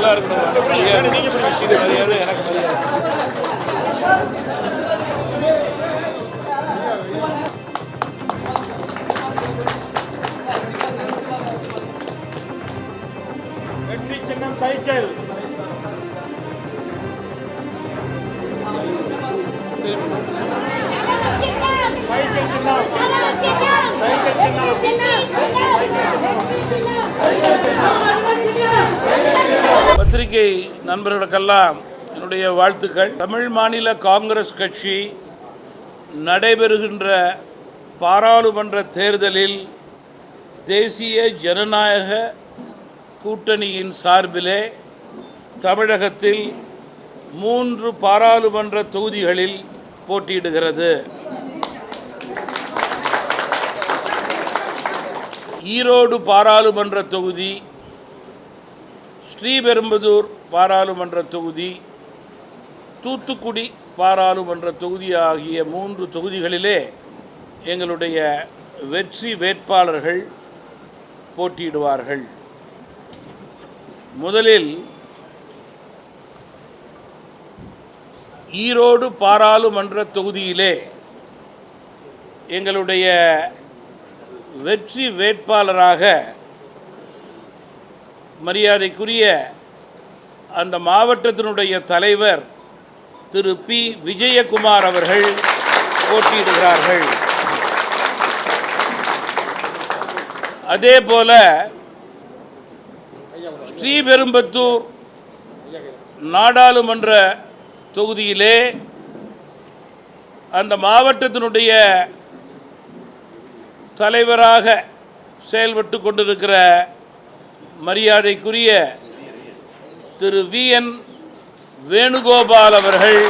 நல்லா இருக்கணும் மரியாதை கட்சிக்கு மரியாதை எனக்கு மரியாதை வெற்றி சின்னம் சைக்கிள் சைக்கிள் சின்னம் சைக்கிள் சின்னம் பத்திரிகை நண்பர்களுக்கெல்லாம் என்னுடைய வாழ்த்துக்கள். தமிழ் மாநில காங்கிரஸ் கட்சி நடைபெறுகின்ற பாராளுமன்ற தேர்தலில் தேசிய ஜனநாயக கூட்டணியின் சார்பிலே தமிழகத்தில் மூன்று பாராளுமன்ற தொகுதிகளில் போட்டியிடுகிறது. ஈரோடு பாராளுமன்ற தொகுதி ஸ்ரீபெரும்புதூர் பாராளுமன்ற தொகுதி தூத்துக்குடி பாராளுமன்ற தொகுதி ஆகிய மூன்று தொகுதிகளிலே எங்களுடைய வெற்றி வேட்பாளர்கள் போட்டியிடுவார்கள். முதலில் ஈரோடு பாராளுமன்ற தொகுதியிலே எங்களுடைய வெற்றி வேட்பாளராக மரியாதைக்குரிய அந்த மாவட்டத்தினுடைய தலைவர் திரு பி. விஜயகுமார் அவர்கள் போட்டியிடுகிறார்கள். அதே போல ஸ்ரீபெரும்பத்தூர் நாடாளுமன்ற தொகுதியிலே அந்த மாவட்டத்தினுடைய தலைவராக செயல்பட்டு கொண்டிருக்கிற மரியாதைக்குரிய திரு வி என் வேணுகோபால் அவர்கள்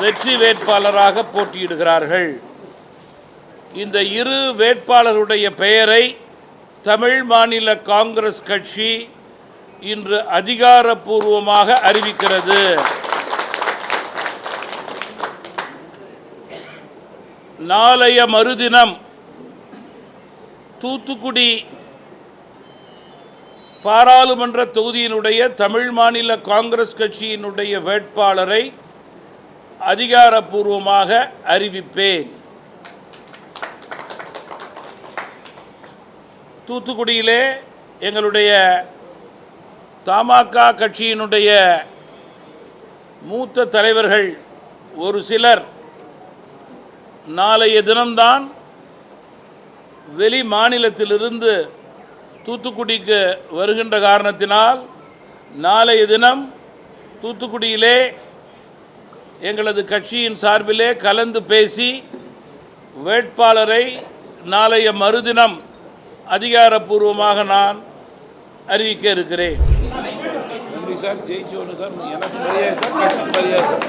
வெற்றி வேட்பாளராக போட்டியிடுகிறார்கள். இந்த இரு வேட்பாளருடைய பெயரை தமிழ் மாநில காங்கிரஸ் கட்சி இன்று அதிகாரப்பூர்வமாக அறிவிக்கிறது. நாளைய மறுதினம் தூத்துக்குடி பாராளுமன்ற தொகுதியினுடைய தமிழ் மாநில காங்கிரஸ் கட்சியினுடைய வேட்பாளரை அதிகாரப்பூர்வமாக அறிவிப்பேன். தூத்துக்குடியிலே எங்களுடைய தமாக கட்சியினுடைய மூத்த தலைவர்கள் ஒரு சிலர். நாளைய தினம்தான் வெளி மாநிலத்திலிருந்து தூத்துக்குடிக்கு வருகின்ற காரணத்தினால் நாளைய தினம் தூத்துக்குடியிலே எங்களது கட்சியின் சார்பிலே கலந்து பேசி வேட்பாளரை நாளைய மறுதினம் அதிகாரப்பூர்வமாக நான் அறிவிக்க இருக்கிறேன். நன்றி சார். ஜெயிச்சு சார். எனக்கு மரியாதை சார் கட்சிக்கு மரியாதை சார்